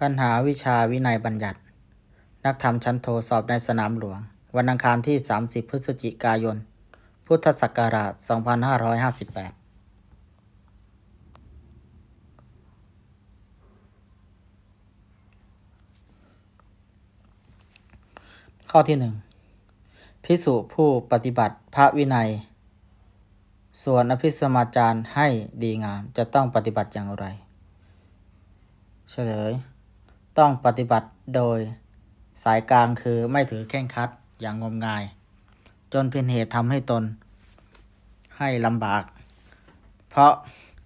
ปัญหาวิชาวินัยบัญญัติ นักธรรมชั้นโทสอบในสนามหลวง วันอังคารที่ 30 พฤศจิกายน พุทธศักราช 2558ข้อที่หนึ่งพิสุผู้ปฏิบัติพระวินัย ส่วนอภิสมาจารย์ให้ดีงามจะต้องปฏิบัติอย่างไร เฉลย ต้องปฏิบัติโดยสายกลางคือไม่ถือแข่งคัดอย่างงมงาย จนเป็นเหตุทำให้ตน ให้ลำบาก เพราะ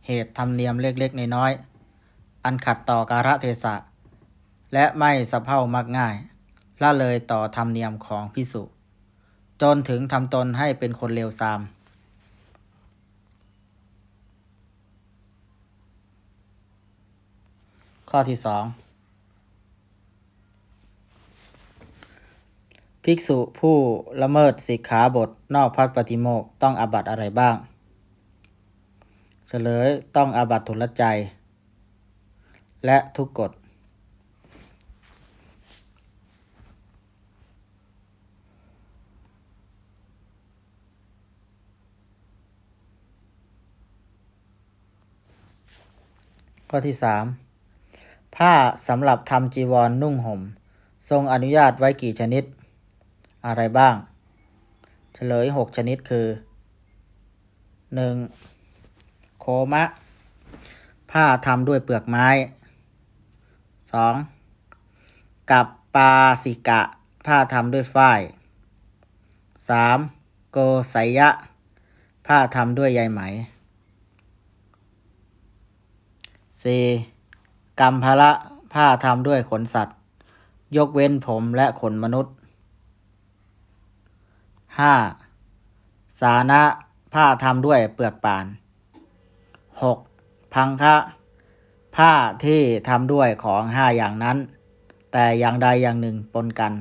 เหตุธรรมเนียมเล็กๆน้อยๆอันขัดต่อกาลเทศะ และไม่สะเพร่ามักง่ายละเลยต่อธรรมเนียมของพิสุจนถึงทำตนให้เป็นคนเลวทราม ข้อที่สอง ภิกษุผู้ละเมิดสิกขาบทนอกพัดปฏิโมกต้องอาบัตอะไรบ้าง เฉลยต้องอาบัตทุลใจ และทุกกฎ ข้อที่สามผ้าสำหรับทำจีวรนนุ่งห่ม ทรงอนุญาตไว้กี่ชนิด อะไรบ้าง เฉลยหกชนิดคือหนึ่งโคมะ ผ้าทำด้วยเปลือกไม้สองกับปาสิกะ ผ้าทำด้วยฝ้ายสามโกไสยะ ผ้าทำด้วยใยไหมสี่กรรมภาระผ้าทำด้วยขนสัตว์ ยกเว้นผมและขนมนุษย์ ห้าสานะผ้าทำด้วยเปลือกป่านหกพังคะผ้าที่ทำด้วยของห้าอย่างนั้น แต่อย่างใดอย่างหนึ่งปนกัน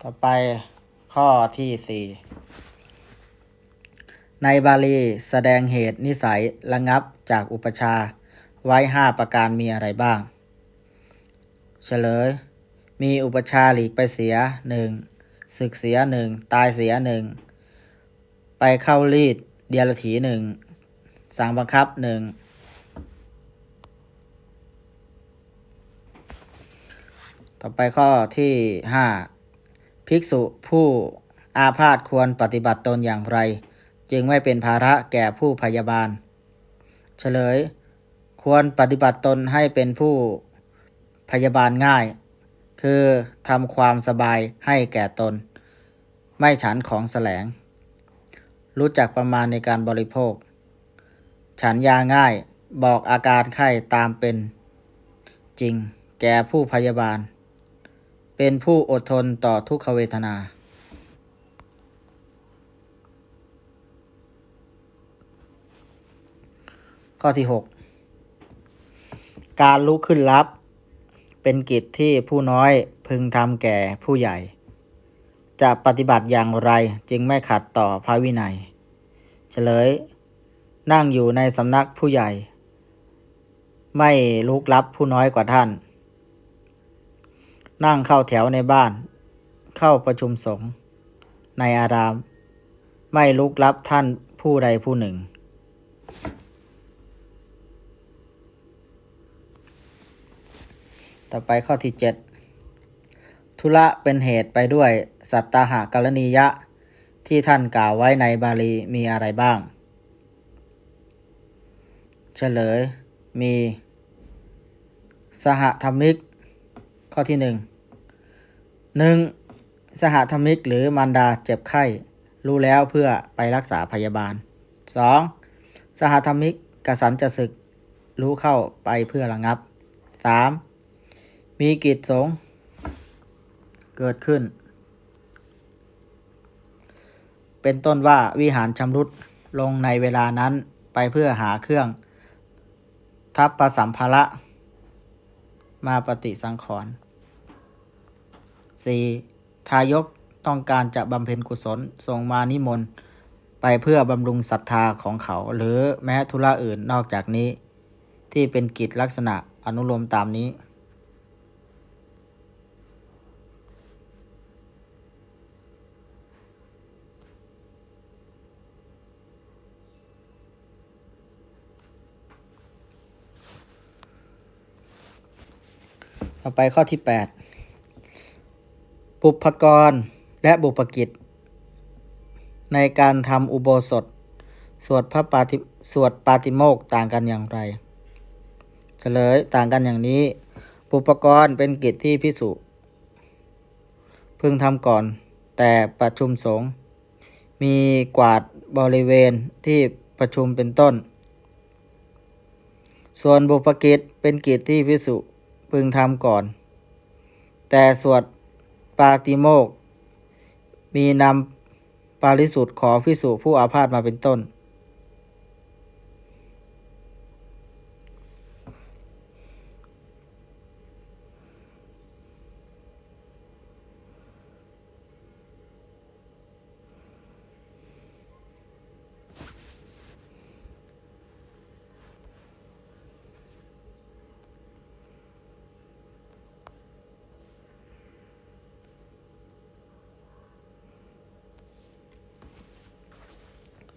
ต่อไปข้อที่สี่ ในบาลีแสดงเหตุนิสัยระงับจากอุปชา ไว้ห้าประการมีอะไรบ้าง เฉลย มีอุปชาหลีกไปเสียหนึ่งศึกเสียหนึ่งตายเสียหนึ่งไปเข้ารีดเดียรถีหนึ่งสั่งบังคับหนึ่งต่อไปข้อที่ห้าภิกษุผู้อาพาธควรปฏิบัติตนอย่างไร จึงไม่เป็นภาระแก่ผู้พยาบาล เฉลย ควรปฏิบัติตนให้เป็นผู้พยาบาลง่าย คือทำความสบายให้แก่ตน ไม่ฉันของแสลง รู้จักประมาณในการบริโภค ฉันยาง่ายบอกอาการไข้ตามเป็น จริงแก่ผู้พยาบาล เป็นผู้อดทนต่อทุกขเวทนา ข้อที่ 6 การลุกขึ้นรับ เป็นกิจที่ผู้น้อยพึงทำแก่ผู้ใหญ่ จะปฏิบัติอย่างไรจึงไม่ขัดต่อพระวินัย เฉลย นั่งอยู่ในสำนักผู้ใหญ่ ไม่ลุกรับผู้น้อยกว่าท่าน นั่งเข้าแถวในบ้าน เข้าประชุมสงฆ์ในอาราม ไม่ลุกรับท่านผู้ใดผู้หนึ่ง ต่อไปข้อที่ 7 ธุระเป็นเหตุไปด้วย สัตตาหากรณียะ ที่ท่านกล่าวไว้ในบาลีมีอะไรบ้าง เฉลย มี สหธรรมิก ข้อที่หนึ่งหนึ่งสหธรรมิกหรือมารดาเจ็บไข้ รู้แล้วเพื่อไปรักษาพยาบาล 2. สหธรรมิกกระสันจะศึก รู้เข้าไปเพื่อระงับ 3. มีกิจสงเกิดขึ้น เป็นต้นว่าวิหารชำรุดลงในเวลานั้นไปเพื่อหาเครื่อง ทัพประสัมภาระ มาปฏิสังขรณ์ 4. ทายกต้องการจะบำเพ็ญกุศลทรงมานิมนต์ไปเพื่อบำรุงศรัทธาของเขา หรือแม้ธุระอื่นนอกจากนี้ ที่เป็นกิจลักษณะอนุโลมตามนี้ ต่อไปข้อที่ 8 บุพกรและบุพกิจ ในการทำอุโบสถ สวดพระปาติสวดปาติโมกต่างกันอย่างไรเฉลยต่างกันอย่างนี้ บุพกรเป็นกิจที่พิสุพึงทำก่อน แต่ประชุมสงฆ์มีกวาดบริเวณที่ประชุมเป็นต้น ส่วนบุพกิจเป็นกิจที่พิสุ พึงทำก่อน แต่สวดปาติโมก มีนำปาริสุทธิ์ขอพิสุผู้อาพาธมาเป็นต้น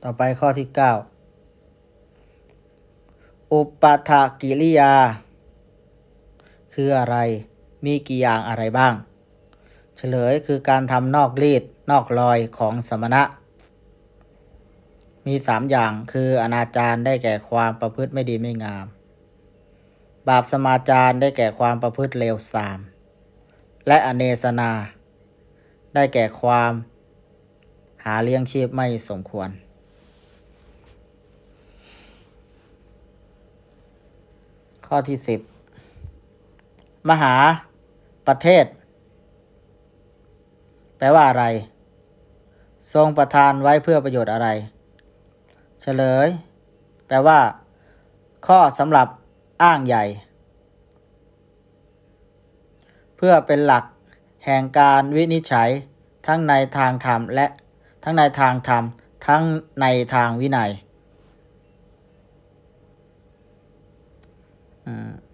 ต่อไปข้อที่9อุปถากิริยา คืออะไร มีกี่อย่างอะไรบ้าง เฉลยคือการทำนอกรีดนอกรอยของสมณะ มีสามอย่างคืออนาจารได้แก่ความประพฤติไม่ดีไม่งาม บาปสมาจารได้แก่ความประพฤติเลวทราม และอเนสนา ได้แก่ความ หาเลี้ยงชีพไม่สมควร ข้อที่สิบมหาประเทศ แปลว่าอะไร ทรงประทานไว้เพื่อประโยชน์อะไร เฉลย แปลว่า ข้อสำหรับอ้างใหญ่ เพื่อเป็นหลักแห่งการวินิจฉัยทั้งในทางธรรมและทั้งในทางธรรม ทั้งในทางวินัย อืม